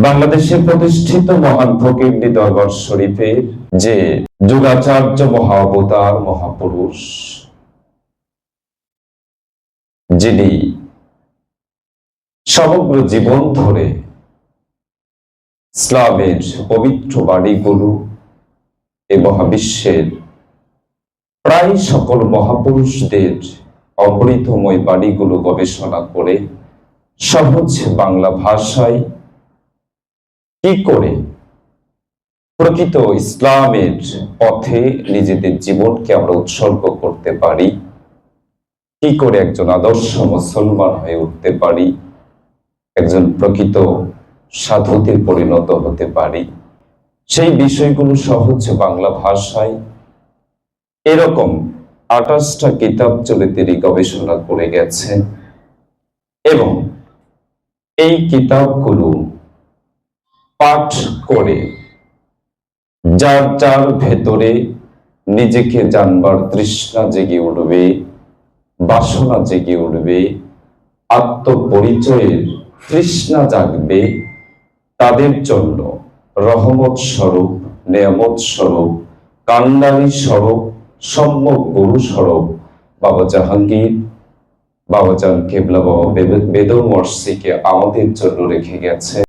বাংলাদেশে প্রতিষ্ঠিত মহান ফকিরনি দরবার শরীফের যে যুগাচার্য মহাবতার মহাপুরুষ, যিনি সমগ্র জীবন ধরে ইসলামের পবিত্র বাণীগুলো এ মহাবিশ্বের প্রায় সকল মহাপুরুষদের অমৃতময় বাণীগুলো গবেষণা করে সহজ বাংলা ভাষায় কি করে? প্রকৃত ইসলামের পথে নিজেদের জীবনকে আমরা উৎসর্গ করতে পারি, কি করে একজন আদর্শ মুসলমান হয়ে উঠতে পারি, একজন প্রকৃত সাধুতে পরিণত হতে পারি। সেই বিষয়গুলো সহজ বাংলা ভাষায়। এরকম আঠাশটা কিতাব চলে তিনি গবেষণা করে গেছেন এবং এই কিতাবগুলো পাঠ করে। যার যার ভেতরে নিজেকে জানবার তৃষ্ণা জেগে উঠবে, বাসনা জেগে উঠবে, আত্মপরিচয়ের তৃষ্ণা জাগবে, তাদের জন্য রহমত স্বরূপ, নেয়ামত স্বরূপ, কান্ডারি স্বরূপ, সম্যক গুরু স্বরূপ। বাবা জাহাঙ্গীর, বাবা জান কেবলা বাবা বেদ- মর্সিকে আমাদের জন্য রেখে গেছে।